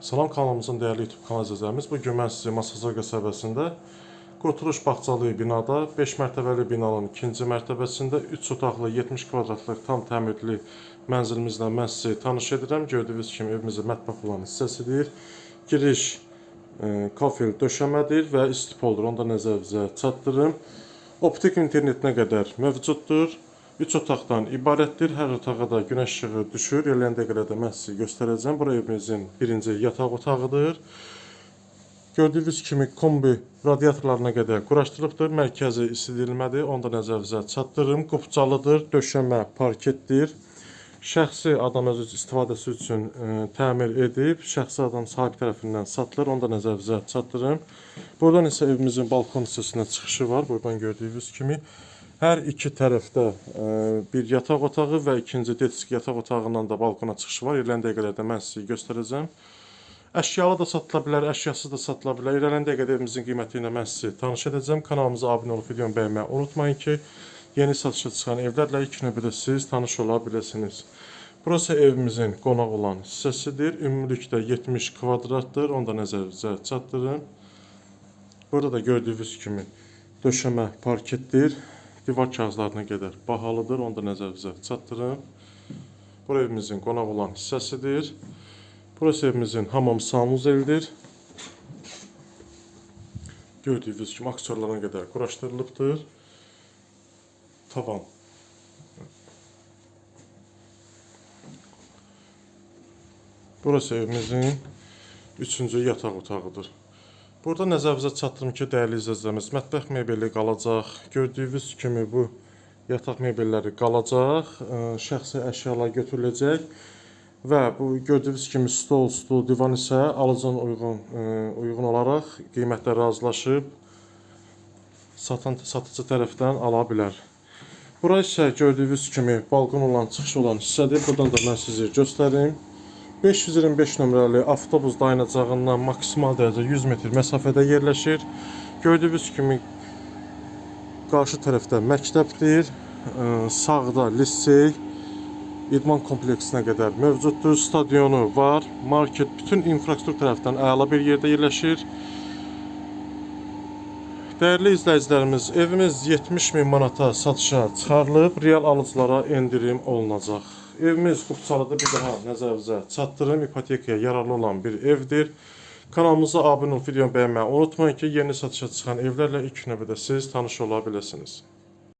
Salam kanalımızın değerli YouTube kanal izləyicilərimiz. Bu gün mən sizə Masazor qəsəbəsində Qurtuluş Bağçalı binada 5 mərtəbəli binanın ikinci mərtəbəsində 3 otaqlı 70 kvadratlıq tam təmirli mənzilimizlə mən sizi tanış edirəm. Gördüyünüz kimi evimizin mətbəx olan hissəsidir. Giriş e, kafel döşəmədir və istipoldur. Onu da nəzərinizə çatdırım. Optik internetinə qədər mövcuddur. 3 otaqdan ibarətdir. Hər otağa da günəş işığı düşür. Yerləndə qədər də mən sizə göstərəcəm. Bura evimizin birinci yataq otağıdır. Gördüyünüz kimi kombi radiatorlarına qədər quraşdırılıbdır. Mərkəzi isidilmədir. Onu da nəzərinizə çatdırım. Qupcalıdır. Döşəmə parketdir. Şəxsi adam öz istifadəsi üçün e, təmir edib, şəxsi adam sahib tərəfindən satılır. Onu da nəzərinizə çatdırım. Buradan isə evimizin balkon hissəsinə çıxışı var. Buradan gördüyünüz kimi hər iki tərəfdə e, bir yataq otağı və ikinci detisk yataq otağından da balkona çıxışı var. İrələn dəqiqələrdə mən sizə göstərəcəm. Əşyalı da satıla bilər, əşyasız da satıla bilər. İrələn dəqiqədə evimizin qiyməti ilə mən sizi tanış edəcəm. Kanalımıza abunə olub videomu bəyənməyi unutmayın ki, yeni satışa çıxan evlərlə ilk növbədə siz tanış ola biləsiniz. Burası evimizin qonaq olan hissəsidir. Ümumilikdə 70 kvadratdır. Onu da nəzərinizə çatdırın. Burada da gördüyünüz kimi döşəmə parketdir. Divar kağızlarına qədər bahalıdır. Onu da nəzərinizə çatdırın. Bura evimizin qonaq olan hissəsidir. Burası evimizin hamam sanuzelidir. Gördüyünüz kimi aksiyonlarına qədər quraşdırılıbdır. Tavan. Burası evimizin üçüncü yataq otağıdır. Burada nəzərinizə çatdırım ki, dəyərli izləyicilərimiz, mətbəx mebeli qalacaq. Gördüyünüz kimi bu yataq mebelləri qalacaq. Ə, Şəxsi əşyalar götürüləcək və bu gördüyünüz kimi stol, stul, divan isə alıcının uyğun ə, uyğun olaraq qiymətlə razılaşıb satan satıcı tərəfdən ala bilər. Bura isə gördüyünüz kimi balkon olan, çıxış olan hissədir. Buradan da mən sizi göstərim. 525 nömrəli avtobus dayanacağından maksimal dərəcə 100 metr məsafədə yerləşir. Gördüyünüz kimi qarşı tərəfdə məktəbdir. Ə, Sağda lisey, idman kompleksinə qədər mövcuddur. Stadionu var, market, bütün infrastruktur tərəfdən əla bir yerdə yerləşir. Dəyərli izləyicilərimiz, evimiz 70 min manata satışa çıxarılıb, real alıcılara endirim olunacaq. Evimiz Qubçalıda bir daha nəzərinizə çatdırım, ipotekaya yararlı olan bir evdir. Kanalımıza abunə olub videonu bəyənməyi unutmayın ki, yeni satışa çıxan evlərlə ilk növbədə siz tanış ola biləsiniz.